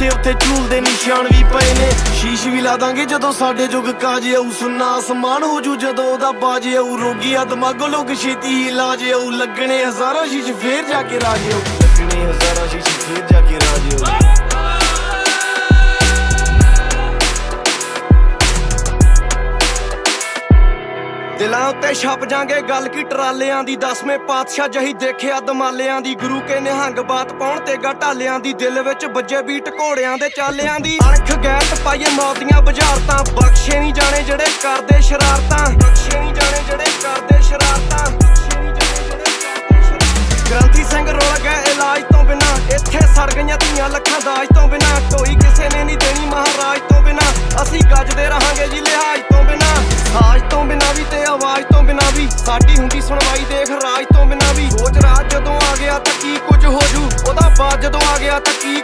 ਜਿੱਥੇ ਉੱਥੇ ਝੂਲ ਦੇ ਨਿਸ਼ਾਨ ਵੀ ਪਏ ਨੇ। ਸ਼ੀਸ਼ ਵੀ ਲਾ ਦਾਂਗੇ ਜਦੋਂ ਸਾਡੇ ਜੁਗ ਕਾਜ ਆਊ। ਸੁਨਾ ਅਸਮਾਨ ਹੋ ਜੂ ਜਦੋਂ ਉਹਦਾ ਬਾਜ ਆਊ। ਰੋਗੀ ਆ ਦਿਮਾਗੋਂ ਲੋਕ ਛੇਤੀ ਹੀ ਇਲਾਜ ਆਊ। ਲੱਗਣੇ ਹਜ਼ਾਰਾਂ ਸ਼ੀਸ਼ ਫੇਰ ਜਾ ਕੇ ਰਾਜ ਆਊ। ਲੱਗਣੇ ਹਜ਼ਾਰਾਂ ਸ਼ੀਸ਼ ਦਿਲਾਂ ਉੱਤੇ ਛਪ ਜਾਾਂਗੇ ਗੱਲ ਕੀ ਟਰਾਲਿਆਂ ਦੀ? ਦਸਵੇਂ ਪਾਤਸ਼ਾਹ ਜਹੀ ਦੇਖਿਆ ਦਮਾਲਿਆਂ ਦੀ। ਗੁਰੂ ਕੇ ਨਿਹੰਗ ਬਾਤ ਪਾਉਣ ਤੇ ਘਟਾਲਿਆਂ ਦੀ। ਦਿਲ ਵਿੱਚ ਵੱਜੇ ਬੀਟ ਘੋੜਿਆਂ ਦੇ ਚਾਲਿਆਂ ਦੀ। ਅਣਖ ਗੈਤ ਪਾਈਏ ਮੌਤ ਦੀਆਂ ਬੁਝਾਰਤਾਂ ਕਰਦੇ ਸ਼ਰਾਰਤਾਂ। ਬਖਸ਼ੇ ਨਹੀਂ ਜਾਣੇ ਜਿਹੜੇ ਕਰਦੇ ਸ਼ਰਾਰਤਾਂ। ਬਖਸ਼ੇ ਨਹੀਂ ਜਾਣੇ ਜਿਹੜੇ ਕਰਦੇ ਸ਼ਰਾਰਤਾਂ। ਗ੍ਰੰਥੀ ਸਿੰਘ ਰੋਲ ਗਏ ਇਲਾਜ ਤੋਂ ਬਿਨਾ। ਇੱਥੇ ਸੜ ਗਈਆਂ ਧੀਆਂ ਲੱਖਾਂ ਦਾਜ ਤੋਂ ਬਿਨਾ। ਕੋਈ ਕਿਸੇ ਨੇ ਨਹੀਂ ਦੇਣੀ ਮਹਾਰਾਜ ਤੋਂ ਬਿਨਾ। ਅਸੀਂ ਗੱਜਦੇ ਰਹਾਂਗੇ ਜੀ ਆਵਾਜ਼ ਤੋਂ ਬਿਨਾ ਵੀ, ਸਾਡੀ ਹੁੰਦੀ ਸੁਣਵਾਈ ਦੇਖ ਰਾਜ ਤੋਂ ਬਿਨਾ ਵੀ। ਰੋਜ ਰਾਜ ਜਦੋਂ ਆ ਗਿਆ ਤਾਂ ਕੀ ਕੁਝ ਹੋ ਜੂ? ਉਹਦਾ ਬਾਅਦ ਜਦੋਂ ਆ ਗਿਆ ਤਾਂ ਕੀ